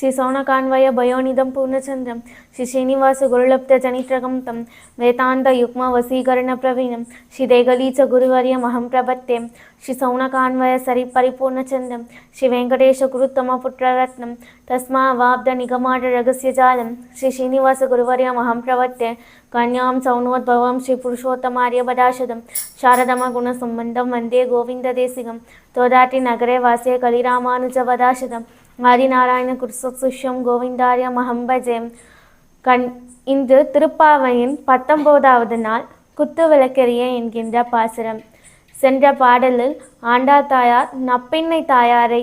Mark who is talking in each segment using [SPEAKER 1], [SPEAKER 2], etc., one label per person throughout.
[SPEAKER 1] ஸ்ரீ சௌனகான்வய பயோநிதம் பூர்ணச்சந்திரம். ஸ்ரீ ஸ்ரீனிவாச குருலப்த ஜனித்ரகம் தம் வேதாந்த யுக்ம வசீகரண பிரவீணம். ஸ்ரீ தேகலீச்ச குருவரியம் அகம் பிரபத்தே. ஸ்ரீ சௌனகான்வய சரி பரிபூர்ணச்சந்திரம் ஸ்ரீ வெங்கடேஷ குருத்தம புத்திரரத்னம். தஸ்மா வாப்த நிகமாட ரகசிய ஜாலம். ஸ்ரீ ஸ்ரீனிவாச குருவரியம் அகம் பிரவத்தே கன்யாம் சௌனோத்பவம் ஸ்ரீ புருஷோத்தமாரியபதாசதம் சாரதம குண சம்பந்தம் வந்தே கோவிந்த தேசிகம். தோதாட்டி நகரே வாசே கலிராமானுஜவதாசதம் ஆதிநாராயண குருசுஷம் கோவிந்தாரிய மஹம்பஜெம் கண் இன்று திருப்பாவையின் பத்தொம்போதாவது நாள் குத்து விளக்கெரிய என்கின்ற பாசுரம். சென்ற பாடலில் ஆண்டா தாயார் நப்பிண்ணை தாயாரை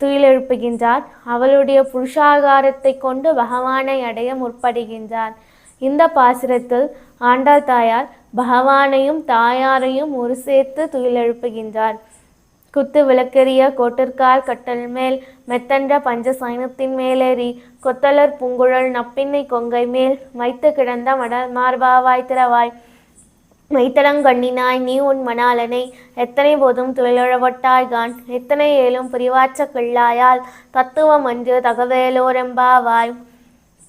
[SPEAKER 1] துயிலெழுப்புகின்றார். அவளுடைய புருஷாகாரத்தை கொண்டு பகவானை அடைய முற்படுகின்றார். இந்த பாசுரத்தில் ஆண்டாள் தாயார் பகவானையும் தாயாரையும் ஒரு சேர்த்து துயிலெழுப்புகின்றார். குத்து விளக்கெரிய கோட்டிற்கால் கட்டல் மேல் மெத்தன்ற பஞ்சசைனத்தின் மேலேறி கொத்தலர் பூங்குழல் நப்பின்னை கொங்கை மேல் வைத்து கிடந்த மட திறவாய். மைத்தடங்கண்ணினாய் நீ உன் மணாலனை எத்தனை போதும் துயிலழவட்டாய்கான் எத்தனை ஏலும் பிரிவாச்ச கிள்ளாயால் தத்துவம் அன்று தகவேலோரெம்பாவாய்.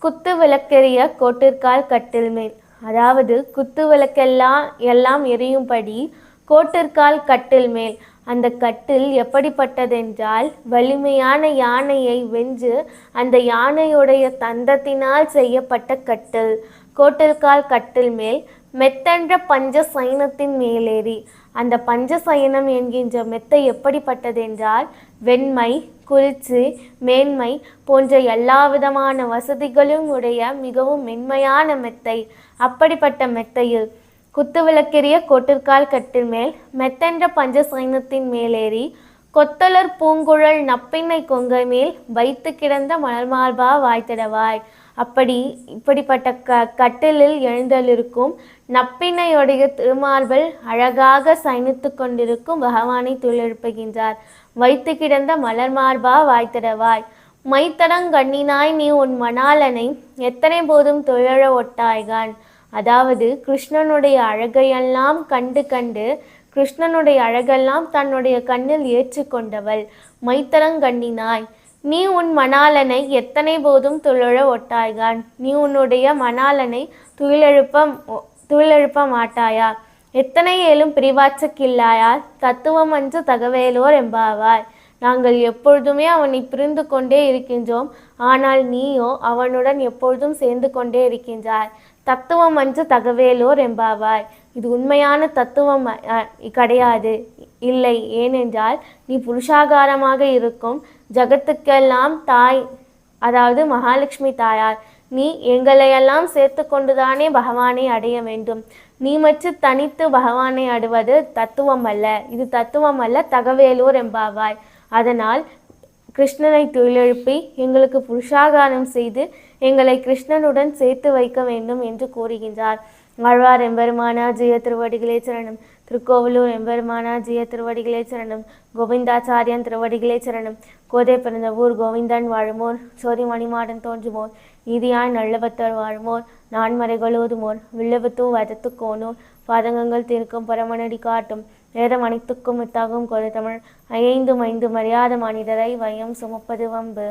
[SPEAKER 1] குத்து விளக்கெரிய கோட்டிற்கால் கட்டில் மேல் அதாவது குத்து விளக்கெல்லாம் எல்லாம் எரியும்படி கோட்டிற்கால் கட்டில் மேல் அந்த கட்டில் எப்படிப்பட்டதென்றால் வலிமையான யானையை வென்று அந்த யானையுடைய தந்தத்தினால் செய்யப்பட்ட கட்டில். கோட்டல்கால் கட்டில் மேல் மெத்தென்ற பஞ்ச சைனத்தின் மேலேறி. அந்த பஞ்ச சயனம் என்கின்ற மெத்தை எப்படிப்பட்டதென்றால் வெண்மை குளிர்ச்சி மேன்மை போன்ற எல்லா விதமான வசதிகளும் உடைய மிகவும் மென்மையான மெத்தை. அப்படிப்பட்ட மெத்தையில் குத்துவிளக்கெரிய கோட்டிற்கால் கட்டில் மேல் மெத்தென்ற பஞ்ச சைனத்தின் மேலேறி கொத்தலர் பூங்குழல் நப்பின்னை கொங்கை மேல் வைத்து கிடந்த மலர்மார்பா வாய்த்திடவாய். அப்படி இப்படிப்பட்ட க கட்டிலில் எழுந்தலிருக்கும் நப்பின்னையுடைய திருமார்பில் அழகாக சயனித்து கொண்டிருக்கும் பகவானை துளிர்ப்புகின்றார் வைத்து கிடந்த மலர்மார்பா வாய்த்திடவாய். மைத்தடங்கண்ணினாய் நீ உன் மணாலனை எத்தனை போதும் துழழ ஒட்டாய்கான்? அதாவது கிருஷ்ணனுடைய அழகையெல்லாம் கண்டு கண்டு கிருஷ்ணனுடைய அழகெல்லாம் தன்னுடைய கண்ணில் ஏற்றுக்கொண்டவள். மைத்தரங்கண்ணினாய் நீ உன் மணாலனை எத்தனை போதும் துழழ ஒட்டாய்கான்? நீ உன்னுடைய மணாலனை துயிலெழுப்ப துயிலெழுப்ப மாட்டாயா? எத்தனை ஏலும் பிரிவாச்சக்கில்லாயால் தத்துவம் அன்று தகவேலோர் எம்பாவாய். நாங்கள் எப்பொழுதுமே அவனை பிரிந்து கொண்டே இருக்கின்றோம். ஆனால் நீயோ அவனுடன் எப்பொழுதும் சேர்ந்து கொண்டே இருக்கின்றாய். தத்துவம் அன்று தகவேலோர் எம்பாவாய் இது உண்மையான தத்துவம் கிடையாது. இல்லை ஏனென்றால் நீ புருஷாகாரமாக இருக்கும். ஜகத்துக்கெல்லாம் தாய் அதாவது மகாலட்சுமி தாயார். நீ எங்களையெல்லாம் சேர்த்து கொண்டுதானே பகவானை அடைய வேண்டும். நீ மற்ற தனித்து பகவானை அடுவது தத்துவம் அல்ல. இது தத்துவம் அல்ல தகவேலூர் எம்பாவாய் அதனால் கிருஷ்ணனை தொழிலெழுப்பி எங்களுக்கு புருஷாகாரம் செய்து எங்களை கிருஷ்ணனுடன் சேர்த்து வைக்க வேண்டும் என்று கூறுகின்றார். ஆழ்வார் எம்பெருமானா ஜெய திருவடிகளே சரணம். திருக்கோவிலூர் எம்பெருமானா ஜெய திருவடிகளே சரணம். கோவிந்தாச்சாரியன் திருவடிகளே சரணம். கோதை பிறந்த ஊர் கோவிந்தன் வாழுமோர். சோதி மணிமாடன் தோன்றுமோர். நீதியாய் நல்லவத்தர் வாழுமோர். நான்மறைகளோதுமோர். வில்லவத்தூ வதத்து கோனோர். பாதகங்கள் தீர்க்கும் பரமனடி காட்டும். வேதம் அனைத்துக்கும் வித்தாகும் கொலை தமிழ். ஐந்து ஐந்து மரியாத மனிதரை வயம் சுமப்பது வம்பு.